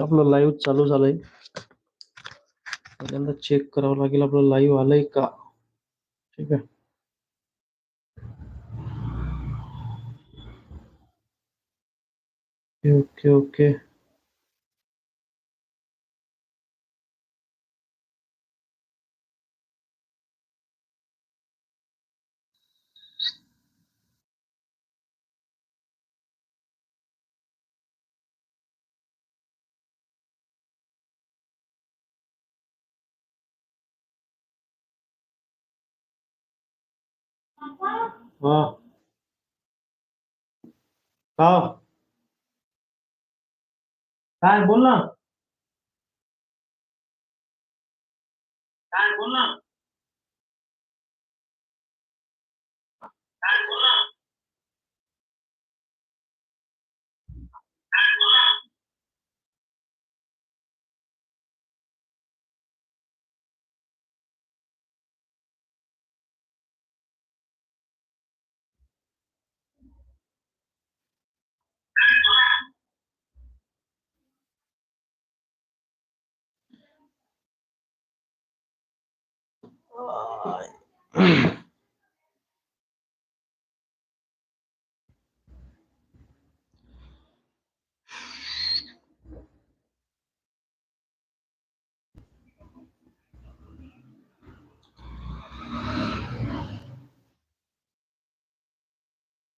आपलं लाईव्ह चालू झालंय. चेक करावं लागेल आपलं लाईव्ह आलंय का? ठीक है ओके ओके ओके हा हा काय बोल ना काय बोल ना काय बोल ना काय बोल ना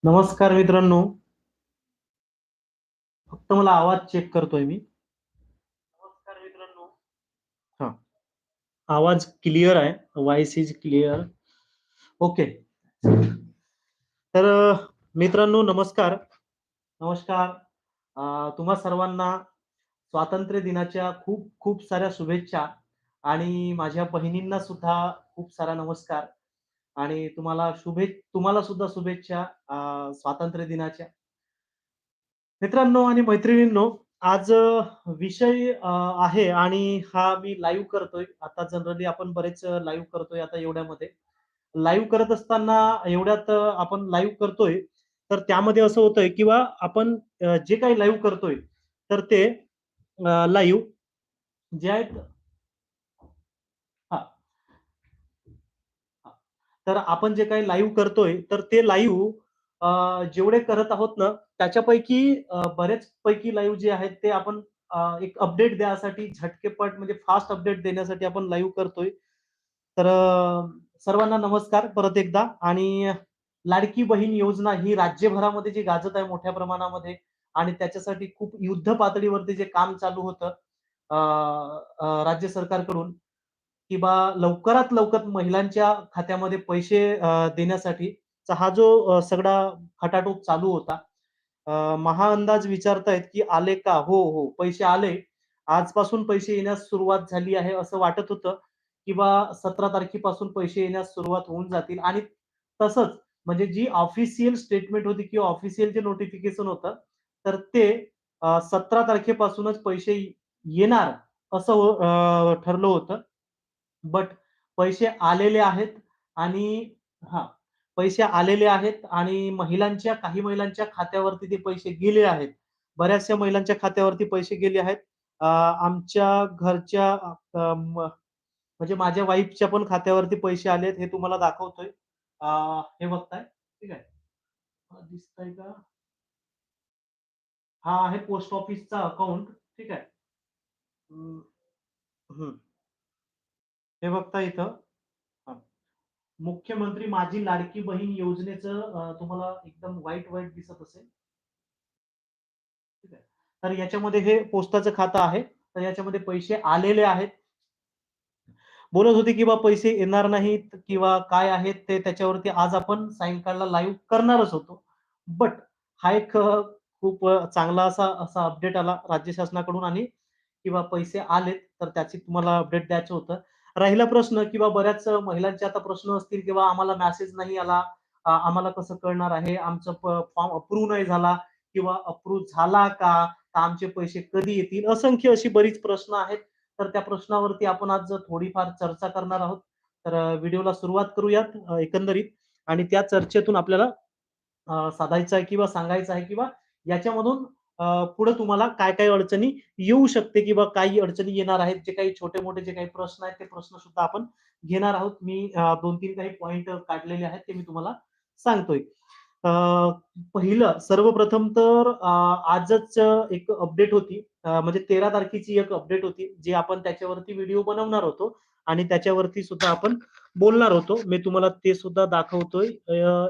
नमस्कार मित्रांनो. फक्त मला आवाज चेक करतोय मी नमस्कार मित्रांनो हा आवाज क्लिअर आहे. व्हॉइस इज क्लिअर ओके तर मित्रांनो नमस्कार. नमस्कार. तुम्हा सर्वांना स्वातंत्र्य दिनाच्या खूप खूप साऱ्या शुभेच्छा आणि माझ्या बहिणींना सुद्धा खूप सारा नमस्कार. आणि तुम्हाला शुभे तुम्हाला सुद्धा शुभेच्छा स्वातंत्र्य दिनाच्या. मित्रांनो आणि मैत्रिणींनो आज विषय आहे आणि हा मी लाईव्ह करतोय. आता जनरली आपण बरेच लाईव्ह करतोय आता एवढ्यामध्ये. लाईव्ह करत असताना एवढ्यात आपण लाईव्ह करतोय. तर त्यामध्ये असं होतंय किंवा आपण जे काही लाईव्ह करतोय तर ते लाईव्ह जे आहेत हा. तर आपण जे काही लाईव्ह करतोय तर ते लाईव्ह जेवढे करत आहोत ना त्याच्यापैकी बरेच पैकी लाईव्ह जे आहेत ते आपण एक अपडेट द्यासाठी झटकेपट म्हणजे फास्ट अपडेट देण्यासाठी आपण लाईव्ह करतोय. तर सर्वांना नमस्कार परत एकदा. आणि लाडकी बहीण योजना ही राज्यभरामध्ये जी गाजत आहे मोठ्या प्रमाणामध्ये आणि त्याच्यासाठी खूप युद्ध पातळीवरती जे काम चालू होतं राज्य सरकारकडून किंवा लवकरात लवकर महिलांच्या खात्यामध्ये पैसे देण्यासाठी हा जो सगळा खटाटोप चालू होता. महाअंदाज विचारतायत, की आले का? हो, हो. पैसे आले. आजपासून पैसे येण्यास सुरुवात झाली आहे असं वाटत होतं किंवा 17 तारखेपासून पैसे येण्यास सुरुवात होऊन जातील आणि तसंच म्हणजे जी ऑफिशियल स्टेटमेंट होती किंवा ऑफिशियल जे नोटिफिकेशन होतं, तर ते सतरा तारखेपासूनच पैसे येणार असं ठरलं होतं. बट पैसे आलेले आहेत आणि हां, पैसे आलेले आहेत आणि महिलांच्या काही महिलांच्या खात्यावरती ते पैसे गेले आहेत. बऱ्याचशा महिलांच्या खात्यावरती पैसे गेले आहेत. आमच्या घरच्या म्हणजे माझ्या वाईफच्या पण खात्यावरती पैसे आलेत हे तुम्हाला दाखवतोय. हे बघताय, ठीक आहे. दिसतंय का? हा आहे पोस्ट ऑफिसचा अकाउंट, ठीक आहे. हे बघता इथं. मुख्यमंत्री माझी लाडकी बहीण योजनेचं तुम्हाला एकदम वाईट वाईट दिसत असेल. ठीक आहे. तर याच्यामध्ये हे पोस्टाचं खातं आहे. तर याच्यामध्ये पैसे आलेले आहेत. बोलत होते की बा पैसे येणार नाहीत किंवा काय आहेत ते त्याच्यावरती आज आपण सायंकाळला लाईव्ह करणारच होतो. बट हा एक खूप चांगला असा असा अपडेट आला राज्य शासनाकडून आणि किंवा पैसे आलेत तर त्याची तुम्हाला अपडेट द्यायचं होतं. राहिला प्रश्न किंवा बऱ्याच महिलांचे आता प्रश्न असतील किंवा आम्हाला मेसेज नाही आला, आम्हाला कसं कळणार आहे, आमचं फॉर्म अप्रूव्ह नाही झाला किंवा अप्रूव्ह झाला का? तर आमचे पैसे कधी येतील? असंख्य अशी बरीच प्रश्न आहेत. तर त्या प्रश्नावरती आपण आज थोडीफार चर्चा करणार आहोत. तर व्हिडिओला सुरुवात करूयात एकंदरीत आणि त्या चर्चेतून आपल्याला साधायचं आहे किंवा सांगायचं आहे किंवा याच्यामधून पुढे तुम्हाला काय काय अडचणी येऊ शकते किंवा काही अडचणी येणार आहेत? जे काही छोटे मोठे जे काही प्रश्न आहेत ते प्रश्न सुद्धा आपण घेणार आहोत. मी दोन तीन काही पॉइंट काढलेले आहेत ते मी तुम्हाला सांगतोय. पहिलं सर्वप्रथम तर आजच एक अपडेट होती. म्हणजे तेरा तारखेची एक अपडेट होती जी आपण त्याच्यावरती व्हिडिओ बनवणार होतो आणि त्याच्यावरती सुद्धा आपण बोलणार होतो. मी तुम्हाला ते सुद्धा दाखवतोय.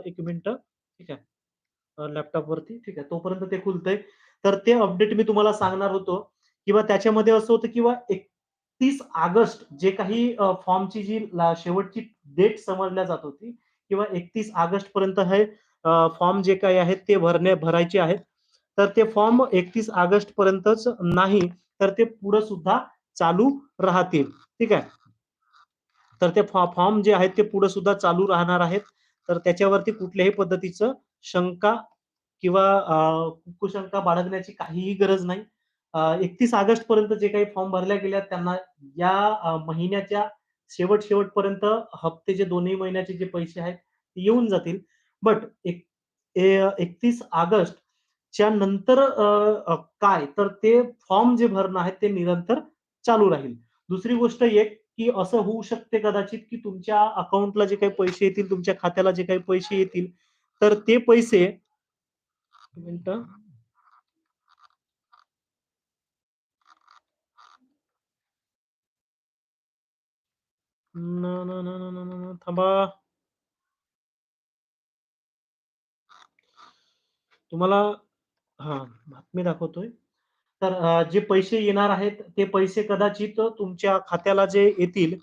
एक मिनिट. ठीक आहे. लॅपटॉप वरती. ठीक आहे. तोपर्यंत ते खुलतंय. तर ते अपडेट मी तुम्हाला सांगणार होतो. किंवा त्याच्यामध्ये असं होतं किंवा एकतीस ऑगस्ट जे काही फॉर्मची जी शेवटची डेट समजल्या जात होती किंवा एकतीस ऑगस्ट पर्यंत हे फॉर्म जे काही आहेत ते भरणे भरायचे आहेत. तर ते फॉर्म एकतीस ऑगस्ट पर्यंतच नाही तर ते पुढे सुद्धा चालू राहतील. ठीक आहे? तर ते फॉर्म जे आहेत ते पुढे सुद्धा चालू राहणार आहेत. तर त्याच्यावरती कुठल्याही पद्धतीचं शंका किंवा कुशंका बाळगण्याची काहीही गरज नाही. एकतीस ऑगस्ट पर्यंत जे काही फॉर्म भरल्या गेल्या त्यांना या महिन्याच्या शेवट शेवटपर्यंत हप्ते जे दोन्ही महिन्याचे जे पैसे आहेत ते येऊन जातील. बट एक एकतीस ऑगस्ट च्या नंतर काय? तर ते फॉर्म जे भरणं आहे ते निरंतर चालू राहील. दुसरी गोष्ट एक की असं होऊ शकते कदाचित की तुमच्या अकाउंटला जे काही पैसे येतील तुमच्या खात्याला जे काही पैसे येतील तर ते पैसे मिनिट. थांबा. तुम्हाला हा बातमी दाखवतोय. तर जे पैसे येणार आहेत ते पैसे कदाचित तुमच्या खात्याला जे येतील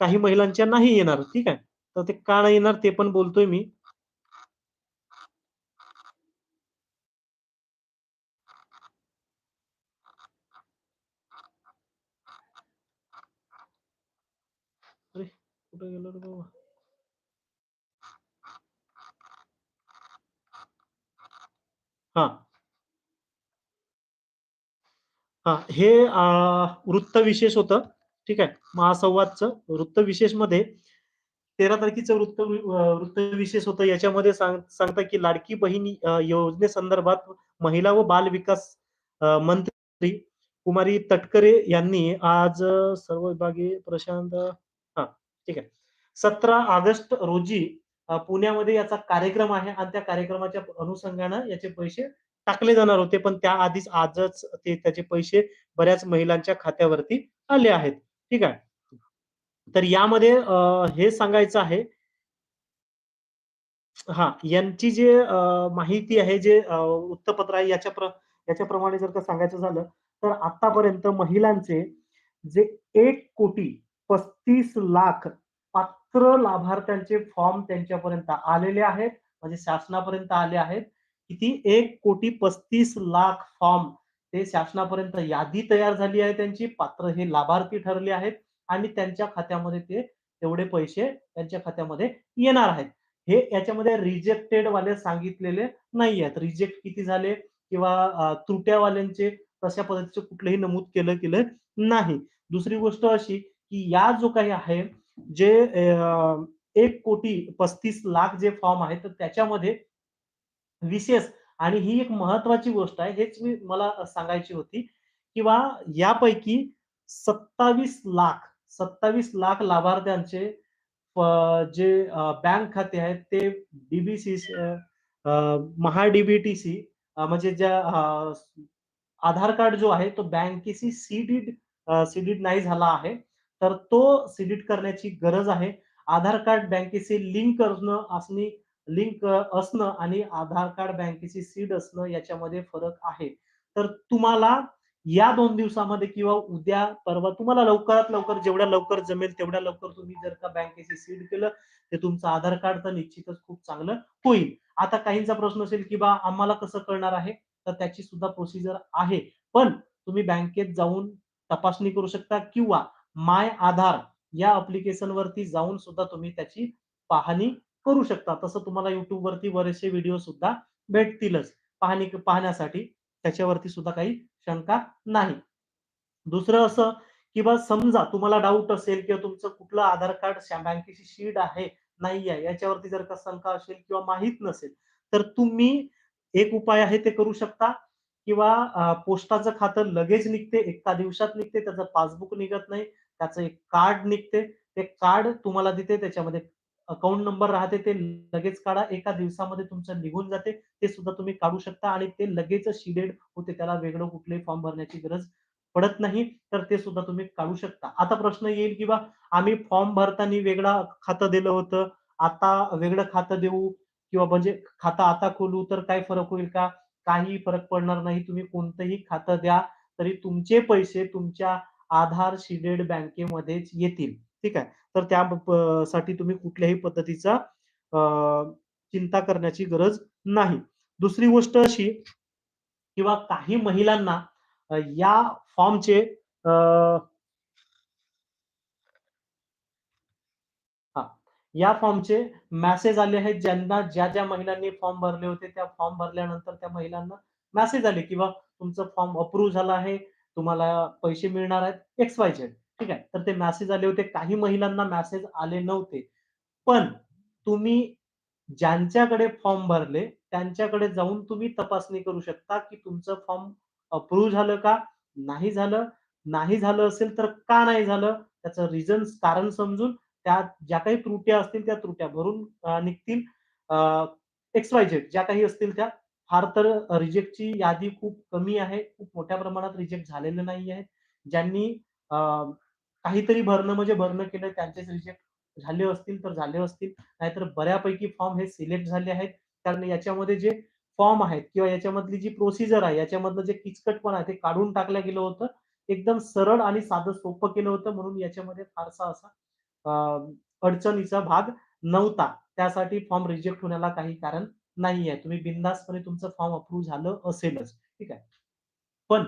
काही महिलांच्या नाही येणार ठीक आहे? तर ते का नाही येणार ते पण बोलतोय मी. कुठे गेलो रे बाबा? हा. हा हे वृत्त विशेष होतं. ठीक आहे. महासंवादचं वृत्त विशेषमध्ये तेरा तारखेचं वृत्त वृत्त विशेष होतं. याच्यामध्ये सांग सांगता की लाडकी बहिणी योजनेसंदर्भात महिला व बाल विकास मंत्री कुमारी तटकरे यांनी आज सर्व विभागीय प्रशांत ठीक आहे. सतरा ऑगस्ट रोजी पुण्यामध्ये याचा कार्यक्रम आहे आणि त्या कार्यक्रमाच्या अनुषंगानं याचे पैसे टाकले जाणार होते पण त्या आधीच आजच ते त्याचे पैसे बऱ्याच महिलांच्या खात्यावरती आले आहेत. ठीक आहे. तर यामध्ये हे सांगायचं आहे. हा यांची जे माहिती आहे जे वृत्तपत्र आहे याच्या प्र याच्याप्रमाणे जर का सांगायचं झालं तर आतापर्यंत महिलांचे जे एक कोटी पस्तीस लाख पात्र लाभार्थ्यांचे फॉर्म त्यांच्यापर्यंत आलेले आहेत. म्हणजे शासनापर्यंत आले आहेत. किती? एक कोटी पस्तीस लाख फॉर्म ते शासनापर्यंत यादी तयार झाली आहे त्यांची. पात्र हे लाभार्थी ठरले आहेत. आणि त्यांच्या खात्यामध्ये ते तेवढे पैसे त्यांच्या खात्यामध्ये येणार आहेत. हे याच्यामध्ये रिजेक्टेड वाले सांगितलेले नाही आहेत. रिजेक्ट किती झाले? किंवा त्रुट्यावाल्यांचे तशा पद्धतीचे कुठलंही नमूद केलं गेलं नाही. दुसरी गोष्ट अशी की या जो काही आहे जे एक कोटी पस्तीस लाख जे फॉर्म आहेत तर त्याच्यामध्ये विशेष आणि ही एक महत्वाची गोष्ट आहे हेच मी मला सांगायची होती किंवा यापैकी सत्तावीस लाख सत्तावीस लाख लाभार्थ्यांचे जे बँक खाते आहेत ते डीबीसी महा डीबीटीसी म्हणजे ज्या आधार कार्ड जो आहे तो बँकेशी सीडीड सीडीड नाही झाला आहे. तर तो सिलेक्ट करण्याची गरज आहे. आधार कार्ड बँकेशी लिंक करणं असणे लिंक असणं आणि आधार कार्ड बँकेची सीड असणं याच्यामध्ये फरक आहे. तर तुम्हाला या दोन दिवसामध्ये किंवा उद्या परवा तुम्हाला लवकरात लवकर जेवढ्या लवकर जमेल तेवढ्या लवकर तुम्ही जर का बँकेची सीड केलं ते तुमचं आधार कार्ड तर निश्चितच खूप चांगलं होईल. आता काहींचा प्रश्न असेल की बा आम्हाला कसं कळणार आहे? तर त्याची सुद्धा प्रोसिजर आहे. पण तुम्ही बँकेत जाऊन तपासणी करू शकता किंवा माय आधार या अप्लिकेशन वरती जाऊन सुद्धा तुम्ही त्याची पाहणी करू शकता. तसं तुम्हाला युट्यूब वरती बरेचसे व्हिडिओ सुद्धा भेटतीलच. पाहणी पाहण्यासाठी त्याच्यावरती सुद्धा काही शंका नाही. दुसरं असं की बा समजा तुम्हाला डाऊट असेल किंवा तुमचं कुठलं आधार कार्ड बँकेची शीट आहे नाही आहे याच्यावरती जर का शंका असेल किंवा माहीत नसेल तर तुम्ही एक उपाय आहे ते करू शकता. किंवा पोस्टाचं खातं लगेच निघते, एका दिवसात निघते, त्याचं पासबुक निघत नाही, त्याचं एक कार्ड निघते. ते कार्ड तुम्हाला देते त्याच्यामध्ये अकाउंट नंबर राहते ते लगेच काढा. एका दिवसामध्ये तुमचं निघून जाते. ते सुद्धा तुम्ही काढू शकता आणि ते लगेच शिडेड होते. त्याला वेगळं कुठले फॉर्म भरण्याची गरज पडत नाही. तर ते सुद्धा तुम्ही काढू शकता. आता प्रश्न येईल, की बा आम्ही फॉर्म भरताना वेगळा खातं दिलं होतं. आता वेगळं खातं देऊ किंवा म्हणजे खातं आता खोलू तर काय फरक होईल का? काही फरक पडणार नाही. तुम्ही कोणतंही खातं द्या, तरी तुमचे पैसे तुमच्या आधार शिडेड बँकेमध्येच येतील. ठीक आहे. तर त्यासाठी तुम्ही कुठल्याही पद्धतीचा अ, चिंता करण्याची गरज नाही. दुसरी गोष्ट अशी किंवा काही महिलांना या फॉर्मचे अ या फॉर्मचे मेसेज आले आहेत. ज्यांना ज्या-ज्या महिलांनी फॉर्म भरले होते, त्या फॉर्म भरल्यानंतर त्या महिलांना मेसेज आले, किंवा तुमचा तुमचं फॉर्म अप्रूव्ह झाला आहे. तुम्हाला पैसे मिळणार आहेत एक्स-वाय-झेड. ठीक आहे. तर ते मॅसेज आले होते. काही महिलांना मॅसेज आले नव्हते. पण तुम्ही ज्यांच्याकडे फॉर्म भरले, त्यांच्याकडे जाऊन तुम्ही तपासणी करू शकता, की तुमचं फॉर्म अप्रूव्ह झालं का? नाही झालं. नाही झालं असेल तर का नाही झालं? त्याचं रिझन कारण समजून त्या ज्या काही त्रुट्या असतील त्या त्रुट्या भरून निघतील. एक्स-वाय-झेड ज्या काही असतील त्या. फार तर रिजेक्टची यादी खूप कमी आहे. खूप मोठ्या प्रमाणात रिजेक्ट झालेले नाही आहेत. ज्यांनी काहीतरी भरणं म्हणजे भरणं केलं त्यांचेच रिजेक्ट झाले असतील तर झाले असतील. नाहीतर बऱ्यापैकी फॉर्म हे सिलेक्ट झाले आहेत. कारण याच्यामध्ये जे फॉर्म आहेत किंवा याच्यामधली जी प्रोसिजर आहे, याच्यामधलं जे किचकटपण आहे ते काढून टाकलं गेलं होतं. एकदम सरळ आणि साधं सोपं केलं होतं म्हणून याच्यामध्ये फारसा असा अडचणीचा भाग नव्हता. त्यासाठी फॉर्म रिजेक्ट होण्याला काही कारण नाहीये. तुम्ही बिनधास्तपणे तुमचं फॉर्म अप्रूव्ह झालं असेलच. ठीक आहे. पण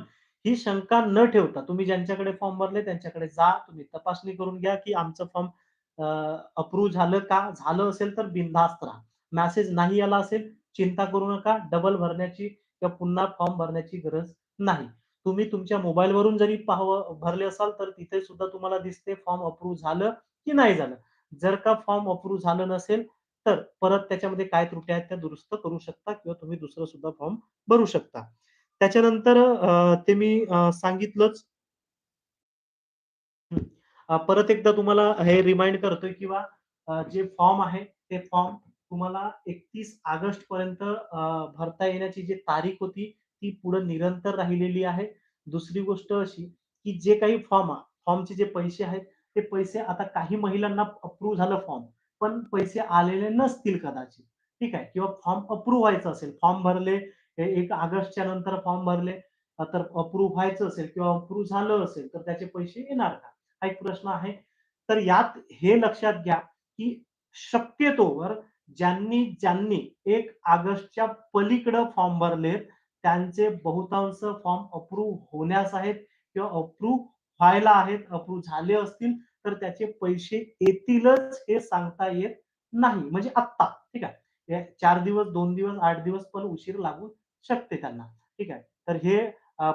ही शंका न ठेवता तुम्ही ज्यांच्याकडे फॉर्म भरले त्यांच्याकडे जा. तुम्ही तपासणी करून घ्या, की आमचं फॉर्म अप्रूव्ह झालं का? झालं असेल तर बिनधास्त राहा. मेसेज नाही आला असेल, चिंता करू नका. डबल भरण्याची किंवा पुन्हा फॉर्म भरण्याची गरज नाही. तुम्ही तुमच्या मोबाईलवरून जरी पाहावं भरले असाल, तर तिथे सुद्धा तुम्हाला दिसते फॉर्म अप्रूव्ह झालं की नाही झालं. जर का फॉर्म अप्रूव्ह झालं नसेल, तर परत त्याच्यामध्ये काय त्रुटी आहेत त्या दुरुस्त करू शकता किंवा तुम्ही दुसरं सुद्धा फॉर्म भरू शकता. त्याच्यानंतर ते मी सांगितलंच. परत एकदा तुम्हाला हे रिमाइंड करतोय किंवा जे फॉर्म आहे, ते फॉर्म तुम्हाला 31 ऑगस्ट पर्यंत भरता येण्याची जी तारीख होती, ती पुढे निरंतर राहिलेली आहे. दुसरी गोष्ट अशी, की जे काही फॉर्म फॉर्मचे जे पैसे आहेत, ते पैसे आता काही महिलांना अप्रूव्ह झालं फॉर्म, पण पैसे आलेले नसतील कदाचित. ठीक आहे. किंवा फॉर्म अप्रूव्ह व्हायचं असेल. फॉर्म भरले, एक ऑगस्टच्या नंतर फॉर्म भरले, तर अप्रूव्ह व्हायचं असेल किंवा अप्रूव्ह झालं असेल, तर त्याचे पैसे येणार का? हा एक प्रश्न आहे. तर यात हे लक्षात घ्या, की शक्यतोवर ज्यांनी ज्यांनी एक ऑगस्टच्या पलीकडे फॉर्म भरलेत, त्यांचे बहुतांश फॉर्म अप्रूव्ह होण्यास आहेत किंवा अप्रूव्ह व्हायला आहेत. अप्रूव्ह झाले असतील, तर त्याचे पैसे येतीलच हे सांगता येत नाही. म्हणजे आत्ता, ठीक आहे. चार दिवस, दोन दिवस, आठ दिवस पण उशीर लागू शकते त्यांना. ठीक आहे. तर हे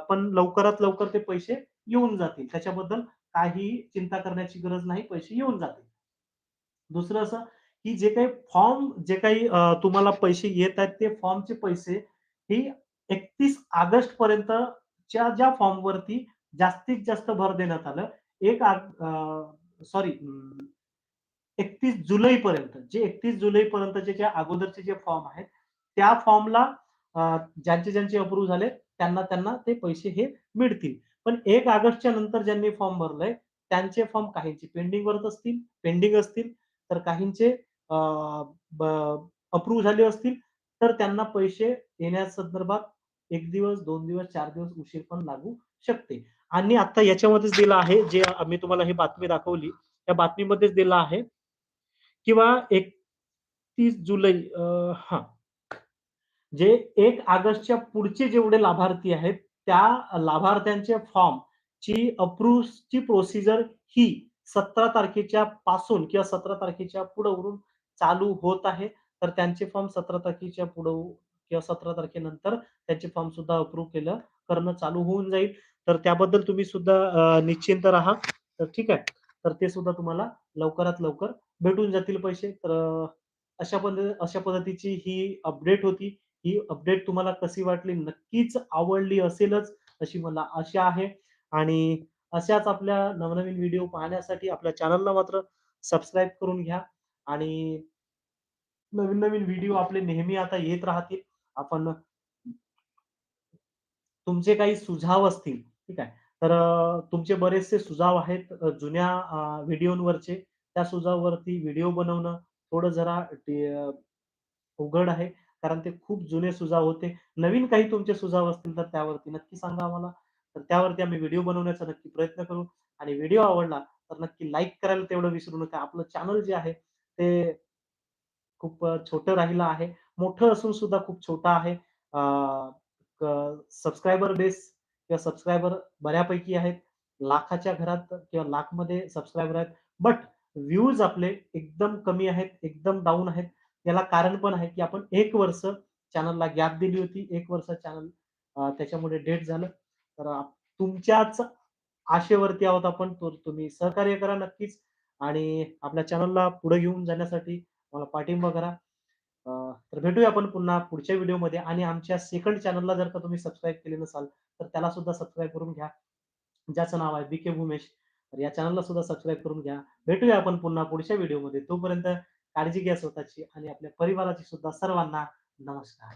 पण लवकरात लवकर ते पैसे येऊन जातील. त्याच्याबद्दल काही चिंता करण्याची गरज नाही. पैसे येऊन जातील. दुसरं असं, की जे काही फॉर्म जे काही तुम्हाला पैसे येत आहेत, ते फॉर्मचे पैसे ही 31 ऑगस्ट पर्यंतच्या ज्या फॉर्मवरती जास्तीत जास्त भर देण्यात आलं. एक अ, सॉरी एकतीस जुलै पर्यंत जे एकतीस जुलै पर्यंतचे जे अगोदरचे जे फॉर्म आहेत, त्या फॉर्मला ज्यांचे ज्यांचे अप्रूव्ह झाले त्यांना, त्यांना ते पैसे हे मिळतील. पण एक ऑगस्टच्या नंतर ज्यांनी फॉर्म भरलाय, त्यांचे फॉर्म काहींचे पेंडिंग वरच असतील पेंडिंग असतील, तर काहींचे अप्रूव्ह झाले असतील, तर त्यांना पैसे येण्यासंदर्भात एक दिवस, दोन दिवस, चार दिवस उशीर पण लागू शकते. आणि आता याच्यामध्येच दिलं आहे, जे मी तुम्हाला ही बातमी दाखवली, त्या बातमीमध्येच दिलं आहे, किंवा 31 जुलै हा जे एक ऑगस्टच्या पुढचे जेवढे लाभार्थी आहेत, त्या लाभार्थ्यांचे फॉर्मची अप्रूव्हची प्रोसिजर ही 17 तारखेच्या पासून किंवा 17 तारखेच्या पुढवरून चालू होत आहे. तर त्यांचे फॉर्म 17 तारखेच्या पुढं किंवा 17 तारखेनंतर त्यांचे फॉर्म सुद्धा अप्रूव्ह केलं करणं चालू होऊन जाईल. तर त्याबद्दल तुम्ही सुद्धा निश्चिंत राहा. तर ठीक आहे. तर ते सुद्धा तुम्हाला लवकरात लवकर भेटून जातील पैसे. तर अशा पद्धती अशा पद्धतीची ही अपडेट होती. ही अपडेट तुम्हाला कशी वाटली? नक्कीच आवडली असेलच अशी मला आशा आहे आणि अशाच आपल्या नवनवीन व्हिडिओ पाहण्यासाठी आपल्या चॅनलला मात्र सबस्क्राईब करून घ्या आणि नवीन-नवीन व्हिडिओ आपले नेहमी आता येत राहतील. आपण तुमचे काही सुझाव असतील, ठीक आहे. तर तुमचे बरेचसे सुझाव आहेत जुन्या व्हिडिओवरचे. त्या सुझाववरती व्हिडिओ बनवणं थोडं जरा उघड अवघड आहे. कारण ते खूप जुने सुझाव होते. नवीन काही तुमचे सुझाव असतील तर त्यावरती नक्की सांगा आम्हाला. तर त्यावरती आम्ही व्हिडिओ बनवण्याचा नक्की प्रयत्न करू आणि व्हिडिओ आवडला तर नक्की लाईक करायला तेवढं विसरू नका. आपलं चॅनल जे आहे ते खूप छोटं राहिलं आहे. मोठं असून सुद्धा खूप छोटं आहे. सबस्क्रायबर बेस किंवा सबस्क्रायबर बऱ्यापैकी आहेत. लाखाच्या घरात किंवा लाखमध्ये सबस्क्रायबर आहेत. बट व्ह्यूज आपले एकदम कमी आहेत, एकदम डाऊन आहेत. याला कारण पण आहे, की आपण एक वर्ष चॅनलला गॅप दिली होती. एक वर्ष चॅनल त्याच्यामुळे डेट झालं. तर तुमच्याच आशेवरती आहोत आपण. तुम्ही सहकार्य करा नक्कीच आणि आपल्या चॅनलला पुढे घेऊन जाण्यासाठी मला पाठिंबा करा. तर भेटूया आपण पुन्हा पुढच्या व्हिडिओमध्ये आणि आमच्या सेकंड चॅनलला जर का तुम्ही सबस्क्राईब केले नसाल, तर त्याला सुद्धा सबस्क्राईब करून घ्या. ज्याचं नाव आहे बी के भूमेश. तर या चॅनलला सुद्धा सबस्क्राईब करून घ्या. भेटूया आपण पुन्हा पुढच्या व्हिडिओमध्ये. तोपर्यंत काळजी घ्या स्वतःची आणि आपल्या परिवाराची सुद्धा. सर्वांना नमस्कार.